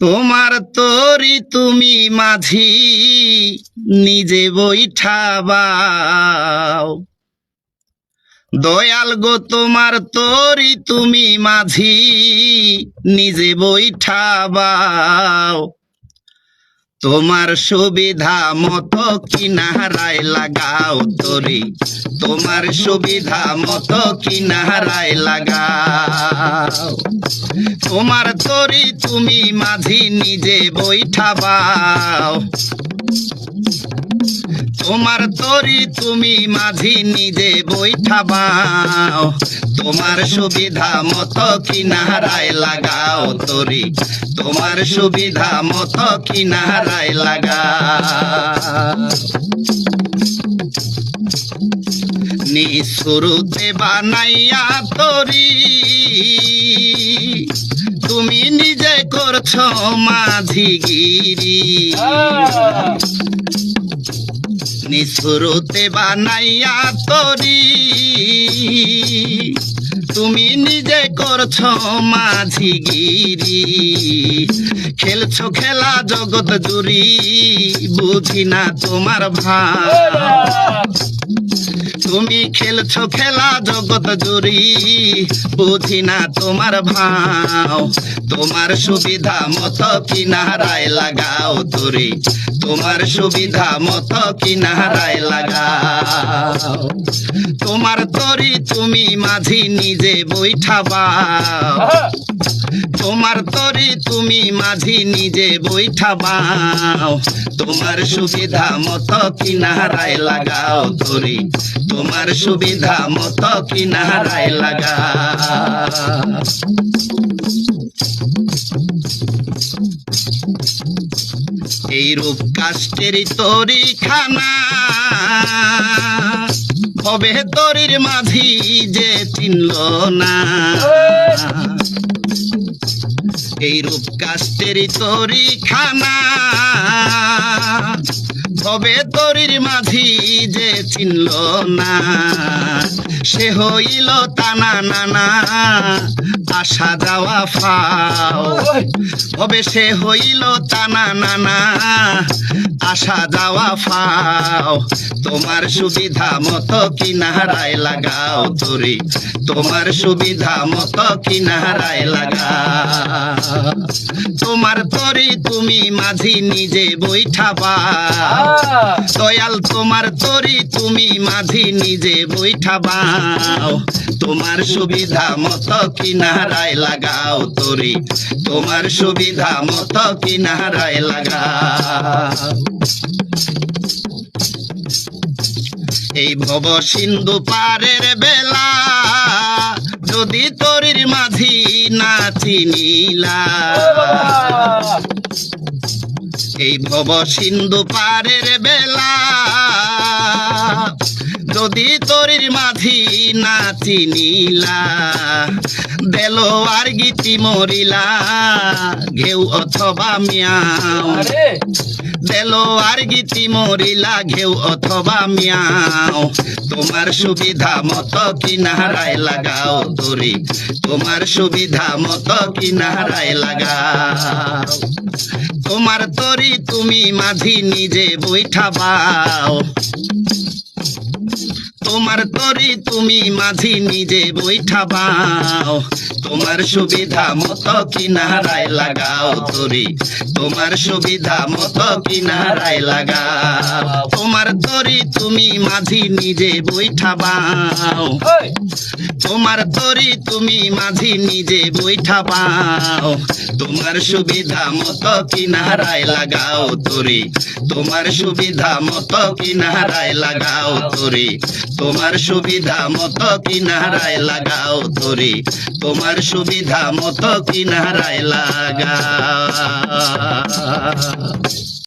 তোমার তরি তুমি মাঝি, নিজে বৈঠাবাও দয়াল গো, তোমার তরি তুমি মাঝি, নিজে বৈঠাবাও তোমার সুবিধা মতো কিনারায় লাগাও তরি। তোমার সুবিধা মতো কিনারায় লাগাও। তোমার তরি তুমি মাঝি নিজে বৈঠাবাও তোমার তরি তুমি মাঝি নিজে বৈঠাবাও তোমার সুবিধা মতো কিনারায় লাগাও তরি। তোমার সুবিধা মতো কিনারায় লাগাও। নিঃশুরুতে বানাইয়া তরি। তুমি নিজে করছ মাঝিগিরি নিঃশুরুতে বানাইয়া তরি। তুমি নিজে করছ মাঝিগিরি খেলছো খেলা জগৎ জুড়ি, বুঝি না তোমার ভাই তুমি খেলছো খেলা জগৎ জুড়ি। বুঝি না তোমার ভাও। তোমার সুবিধা মতো কিনারায় লাগাও তোরে তোমার সুবিধা মতো কিনারায় লাগাও। তোমার তরি তুমি মাঝি নিজে বৈঠাবাও তোমার তরি তুমি মাঝি নিজে বৈঠাবাও তোমার সুবিধা মতো কিনারায় লাগাও তরি। তোমার সুবিধা মতো কিনারায় লাগাও। এই রূপ কাষ্টের তরি খানা হবে তরির মাঝি যে চিনল না। এই রূপ টেরিটরি খানা হবে তরির মাঝি যে চিনল না সে হইল তানা নানা আসা যাওয়া ফাও। হবে সে হইল তানা নানা আসা যাওয়া ফাও। তোমার সুবিধা মতো কিনারায় লাগাও তরি তোমার সুবিধা মতো কিনারায় লাগাও। তোমার তরি তুমি মাঝি নিজে বৈঠাবাও দয়াল, তোমার তরি তুমি মাঝি নিজে বৈঠাবাও তোমার সুবিধা মতো কিনারায় লাগাও তরি। তোমার সুবিধা মতো কিনারায় লাগাও। এই ভব সিন্ধু পারের বেলা, যদি তরির মাঝি না চিনিলা। এই ভব সিন্ধু পারের বেলা। যদি তরির মাঝি না চিনিলা দেলো আর গীতি মরিলা ঘেউ অথবা মিয়াও। দেলো আর গীতি মরিলা ঘেউ অথবা মিয়াও। তোমার সুবিধা মতো কিনারায় লাগাও দড়ি তোমার সুবিধা মতো কিনারায় লাগাও। তোমার তরি তুমি মাঝি নিজে বৈঠাবাও তোমার তরি তুমি মাঝি নিজে বৈঠাবাও তোমার সুবিধা মতো কিনারায় লাগাও তরি। তোমার সুবিধা মতো কিনারায় লাগাও। তোমার তরি তুমি মাঝি নিজে বৈঠাবাও তোমার তরি তুমি মাঝি নিজে বৈঠাবাও তোমার সুবিধা মতো কিনারায় লাগাও তরি। তোমার সুবিধা মতো কিনারায় লাগাও তরি। তোমার সুবিধা মতো কিনারায় লাগাও তরি। তোমার সুবিধা মতো কিনারায় লাগা।